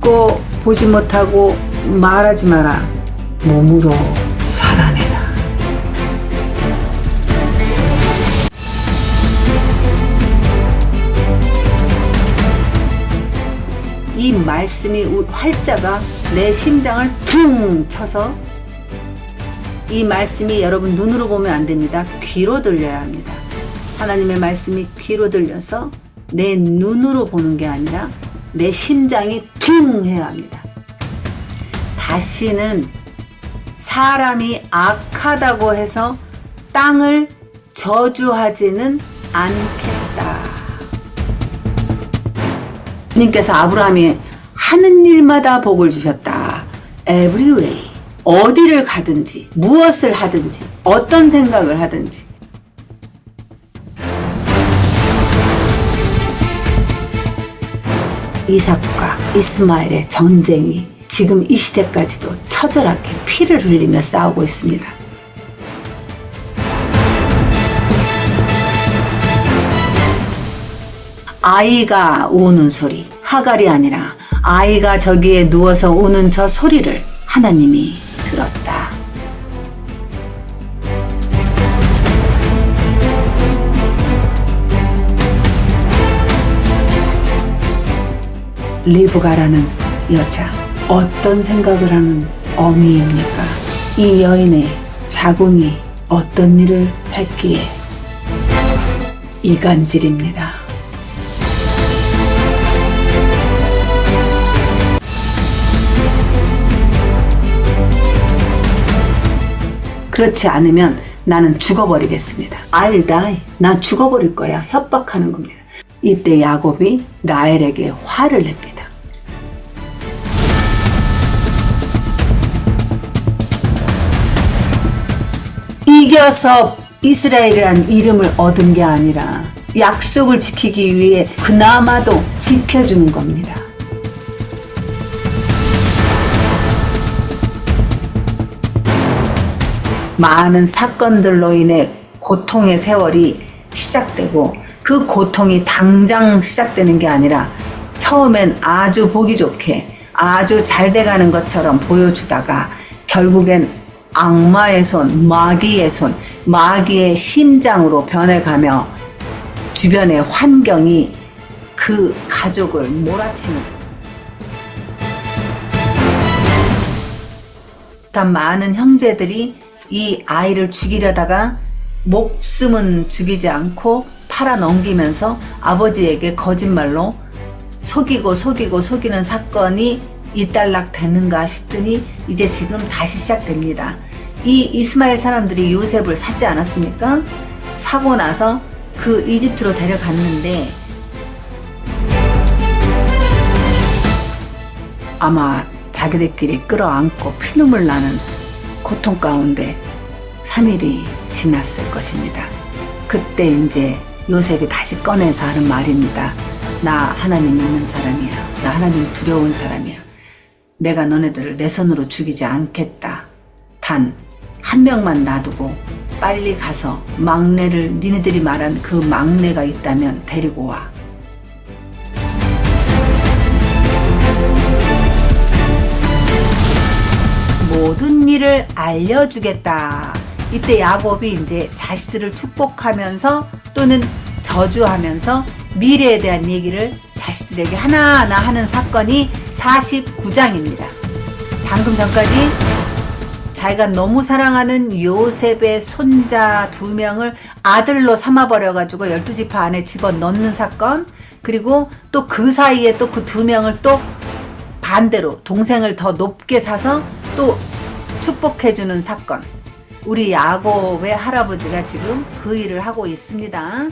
거 보지 못하고 말하지 마라. 몸으로 살아내라. 이 말씀이 우- 활자가 내 심장을 퉁 쳐서 이 말씀이 여러분 눈으로 보면 안 됩니다. 귀로 들려야 합니다. 하나님의 말씀이 귀로 들려서 내 눈으로 보는 게 아니라 내 심장이 퉁 해야 합니다. 다시는 사람이 악하다고 해서 땅을 저주하지는 않겠다. 주님께서 아브라함이 하는 일마다 복을 주셨다. Every way. 어디를 가든지, 무엇을 하든지, 어떤 생각을 하든지. 이삭과 이스마엘의 전쟁이 지금 이 시대까지도 처절하게 피를 흘리며 싸우고 있습니다. 아이가 우는 소리, 하갈이 아니라 아이가 저기에 누워서 우는 저 소리를 하나님이 리브가라는 여자 어떤 생각을 하는 어미입니까? 이 여인의 자궁이 어떤 일을 했기에 이간질입니다. 그렇지 않으면 나는 죽어버리겠습니다. I'll die. 나 죽어버릴 거야. 협박하는 겁니다. 이때 야곱이 라헬에게 화를 냅니다. 이겨서 이스라엘이란 이름을 얻은 게 아니라 약속을 지키기 위해 그나마도 지켜주는 겁니다. 많은 사건들로 인해 고통의 세월이 시작되고 그 고통이 당장 시작되는 게 아니라 처음엔 아주 보기 좋게 아주 잘 돼가는 것처럼 보여주다가 결국엔 악마의 손, 마귀의 손, 마귀의 심장으로 변해가며 주변의 환경이 그 가족을 몰아치는. 단 많은 형제들이 이 아이를 죽이려다가 목숨은 죽이지 않고 팔아 넘기면서 아버지에게 거짓말로 속이고 속이고 속이는 사건이 일단락 되는가 싶더니 이제 지금 다시 시작됩니다. 이 이스마엘 사람들이 요셉을 샀지 않았습니까? 사고 나서 그 이집트로 데려갔는데 아마 자기들끼리 끌어안고 피눈물 나는 고통 가운데 3일이 지났을 것입니다. 그때 이제 요셉이 다시 꺼내서 하는 말입니다. 나 하나님 믿는 사람이야. 나 하나님 두려운 사람이야. 내가 너네들을 내 손으로 죽이지 않겠다. 단, 한 명만 놔두고 빨리 가서 막내를 니네들이 말한 그 막내가 있다면 데리고 와. 모든 일을 알려주겠다. 이때 야곱이 이제 자식들을 축복하면서 또는 저주하면서 미래에 대한 얘기를 자식들에게 하나하나 하는 사건이 49장입니다. 방금 전까지 자기가 너무 사랑하는 요셉의 손자 두 명을 아들로 삼아버려가지고 열두 지파 안에 집어 넣는 사건, 그리고 또 그 사이에 또 그 두 명을 또 반대로 동생을 더 높게 사서 또 축복해주는 사건. 우리 야곱의 할아버지가 지금 그 일을 하고 있습니다.